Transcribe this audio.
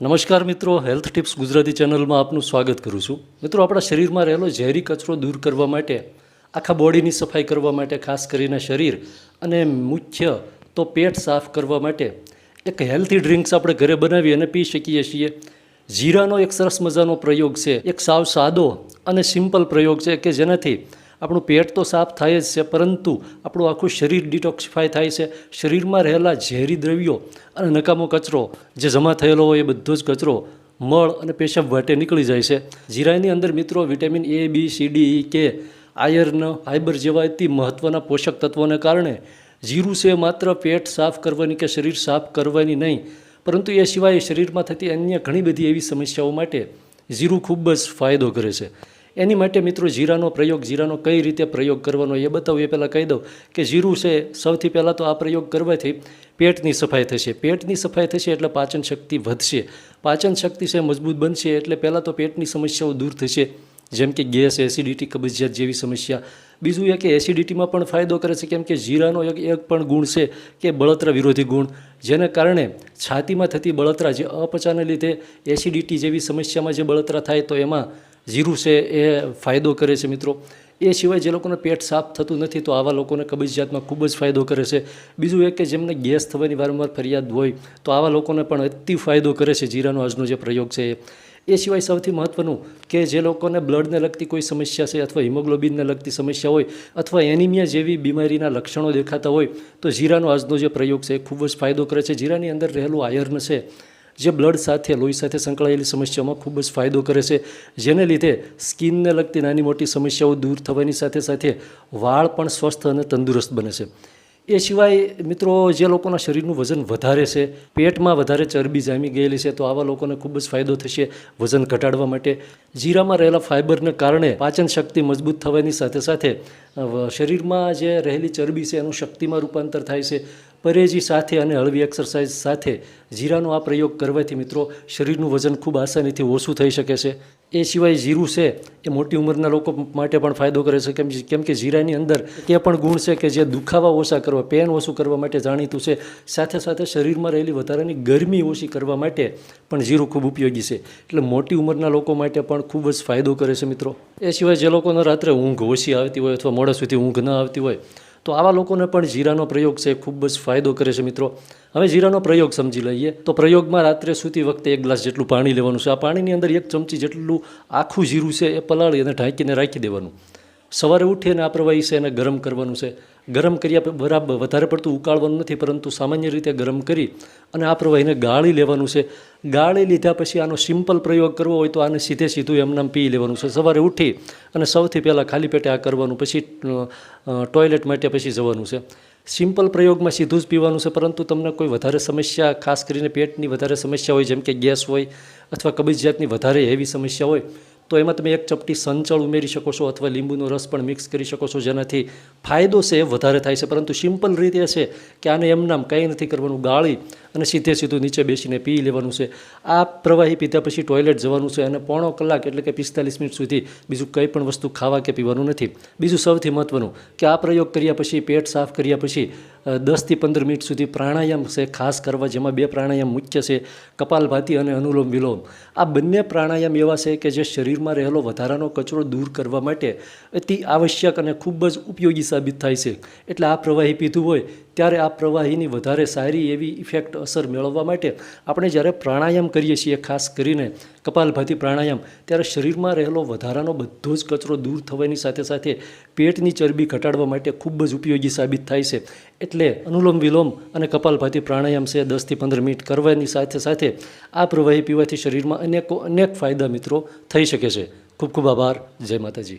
નમસ્કાર મિત્રો health tips Gujarati ચેનલમાં આપનું સ્વાગત કરું છું. મિત્રો, આપણા શરીરમાં રહેલો ઝેરી કચરો દૂર કરવા માટે, આખા બોડીની સફાઈ કરવા માટે, ખાસ કરીને શરીર અને મુખ્ય તો પેટ સાફ કરવા માટે, એક હેલ્ધી ડ્રિંક્સ આપણે ઘરે બનાવી અને પી શકીએ છીએ. જીરાનો એક સરસ મજાનો પ્રયોગ છે, એક સાવ સાદો અને સિમ્પલ પ્રયોગ છે કે જેનાથી આપણું પેટ તો સાફ થાય જ છે, પરંતુ આપણું આખું શરીર ડિટોક્સિફાય થાય છે. શરીરમાં રહેલા ઝેરી દ્રવ્યો અને નકામો કચરો જે જમા થયેલો હોય એ બધો જ કચરો મળ અને પેશાબ વાટે નીકળી જાય છે. જીરાની અંદર મિત્રો vitamin A B C D E K iron fibre જેવા અતિ મહત્ત્વના પોષક તત્વોને કારણે જીરું છે માત્ર પેટ સાફ કરવાની કે શરીર સાફ કરવાની નહીં, પરંતુ એ સિવાય શરીરમાં થતી અન્ય ઘણી બધી એવી સમસ્યાઓ માટે જીરું ખૂબ જ ફાયદો કરે છે. એની માટે મિત્રો જીરાનો પ્રયોગ, જીરાનો કઈ રીતે પ્રયોગ કરવાનો એ બતાવું. એ પહેલાં કહી દઉં કે જીરું છે, સૌથી પહેલાં તો આ પ્રયોગ કરવાથી પેટની સફાઈ થશે. પેટની સફાઈ થશે એટલે પાચન શક્તિ વધશે. પાચન શક્તિ છે, મજબૂત બનશે એટલે પહેલાં તો પેટની સમસ્યાઓ દૂર થશે. જેમ કે ગેસ, એસિડિટી, કબજિયાત જેવી સમસ્યા. બીજું એ કે એસિડિટીમાં પણ ફાયદો કરે છે, કેમ કે જીરાનો એક એક પણ ગુણ છે કે બળતરા વિરોધી ગુણ. જેને કારણે છાતીમાં થતી બળતરા જે અપચાને લીધે એસિડિટી જેવી સમસ્યામાં જે બળતરા થાય તો એમાં જીરું છે એ ફાયદો કરે છે મિત્રો. એ સિવાય જે લોકોને પેટ સાફ થતું નથી તો આવા લોકોને કબજિયાતમાં ખૂબ જ ફાયદો કરે છે. બીજું એક કે જેમને ગેસ થવાની વારંવાર ફરિયાદ હોય તો આવા લોકોને પણ અતિ ફાયદો કરે છે જીરાનો આજનો જે પ્રયોગ છે એ. સિવાય સૌથી મહત્ત્વનું કે જે લોકોને બ્લડને લગતી કોઈ સમસ્યા છે અથવા હિમોગ્લોબિનને લગતી સમસ્યા હોય અથવા એનિમિયા જેવી બીમારીના લક્ષણો દેખાતા હોય તો જીરાનો આજનો જે પ્રયોગ છે એ ખૂબ જ ફાયદો કરે છે. જીરાની અંદર રહેલું આયર્ન છે જે બ્લડ સાથે, લોહી સાથે સંકળાયેલી સમસ્યાઓમાં ખૂબ જ ફાયદો કરે છે. જેને લીધે સ્કિનને લગતી નાની મોટી સમસ્યાઓ દૂર થવાની સાથે સાથે વાળ પણ સ્વસ્થ અને તંદુરસ્ત બને છે. એ સિવાય મિત્રો, જે લોકોના શરીરનું વજન વધારે છે, પેટમાં વધારે ચરબી જામી ગયેલી છે, તો આવા લોકોને ખૂબ જ ફાયદો થશે વજન ઘટાડવા માટે. જીરામાં રહેલા ફાઇબરને કારણે પાચન શક્તિ મજબૂત થવાની સાથે સાથે શરીરમાં જે રહેલી ચરબી છે, એનું શક્તિમાં રૂપાંતર થાય છે. પરેજી સાથે અને હળવી એક્સરસાઇઝ સાથે જીરાનો આ પ્રયોગ કરવાથી મિત્રો શરીરનું વજન ખૂબ આસાનીથી ઓછું થઈ શકે છે. એ સિવાય જીરું છે એ મોટી ઉંમરના લોકો માટે પણ ફાયદો કરે છે. કેમ કેમ કે જીરાની અંદર એ પણ ગુણ છે કે જે દુખાવા ઓછા કરવા, પેન ઓછું કરવા માટે જાણીતું છે. સાથે સાથે શરીરમાં રહેલી વધારાની ગરમી ઓછી કરવા માટે પણ જીરું ખૂબ ઉપયોગી છે. એટલે મોટી ઉંમરના લોકો માટે પણ ખૂબ જ ફાયદો કરે છે મિત્રો. એ સિવાય જે લોકોને રાત્રે ઊંઘ ઓછી આવતી હોય અથવા મોડા સુધી ઊંઘ ન આવતી હોય તો આવા લોકોને પણ જીરાનો પ્રયોગ છે ખૂબ જ ફાયદો કરે છે મિત્રો. હવે જીરાનો પ્રયોગ સમજી લઈએ. તો પ્રયોગમાં રાત્રે સૂતી વખતે એક ગ્લાસ જેટલું પાણી લેવાનું છે. આ પાણીની અંદર એક ચમચી જેટલું આખું જીરું છે એ પલાળી અને ઢાંકીને રાખી દેવાનું. સવારે ઉઠીને આ પ્રવાહી છે એને ગરમ કરવાનું છે. ગરમ કર્યા બરાબર વધારે પડતું ઉકાળવાનું નથી, પરંતુ સામાન્ય રીતે ગરમ કરી અને આ પ્રવાહીને ગાળી લેવાનું છે. ગાળી લીધા પછી આનો સિમ્પલ પ્રયોગ કરવો હોય તો આને સીધે સીધું એમનામ પી લેવાનું છે. સવારે ઉઠી અને સૌથી પહેલાં ખાલી પેટે આ કરવાનું, પછી ટોયલેટ માટે પછી જવાનું છે. સિમ્પલ પ્રયોગમાં સીધું જ પીવાનું છે, પરંતુ તમને કોઈ વધારે સમસ્યા, ખાસ કરીને પેટની વધારે સમસ્યા હોય, જેમ કે ગેસ હોય અથવા કબજિયાતની વધારે હેવી સમસ્યા હોય તો એમાં તમે એક ચપટી સંચળ ઉમેરી શકો છો અથવા લીંબુનો રસ પણ મિક્સ કરી શકો છો, જેનાથી ફાયદો છે એ વધારે થાય છે. પરંતુ સિમ્પલ રીતે છે કે આને એમનામ કંઈ નથી કરવાનું, ગાળી અને સીધે સીધું નીચે બેસીને પી લેવાનું છે. આ પ્રવાહી પીધા પછી ટોયલેટ જવાનું છે અને પોણો કલાક એટલે કે પિસ્તાલીસ મિનિટ સુધી બીજું કંઈ પણ વસ્તુ ખાવા કે પીવાનું નથી. બીજું સૌથી મહત્ત્વનું કે આ પ્રયોગ કર્યા પછી, પેટ સાફ કર્યા પછી દસથી પંદર મિનિટ સુધી પ્રાણાયામ છે, ખાસ કરવા જેમાં બે પ્રાણાયામ મુખ્ય છે, કપાલભાતી અને અનુલોમ વિલોમ. આ બંને પ્રાણાયામ એવા છે કે જે શરીરમાં રહેલો વધારાનો કચરો દૂર કરવા માટે અતિ આવશ્યક અને ખૂબ જ ઉપયોગી સાબિત થાય છે. એટલે આ પ્રવાહી પીધું હોય ત્યારે આ પ્રવાહીની વધારે સારી એવી ઇફેક્ટ અસર મેળવવા માટે આપણે જ્યારે પ્રાણાયામ કરીએ છીએ, ખાસ કરીને કપાલભાતિ પ્રાણાયામ. ત્યારે શરીરમાં રહેલો વધારાનો બધો જ કચરો દૂર થવાની સાથે સાથે પેટની ચરબી ઘટાડવા માટે ખૂબ જ ઉપયોગી સાબિત થાય છે. એટલે અનુલોમ વિલોમ અને કપાલભાતી પ્રાણાયામ છે દસથી પંદર મિનિટ કરવાની સાથે સાથે આ પ્રવાહી પીવાથી શરીરમાં અનેકો અનેક ફાયદા મિત્રો થઈ શકે છે. ખૂબ ખૂબ આભાર. જય માતાજી.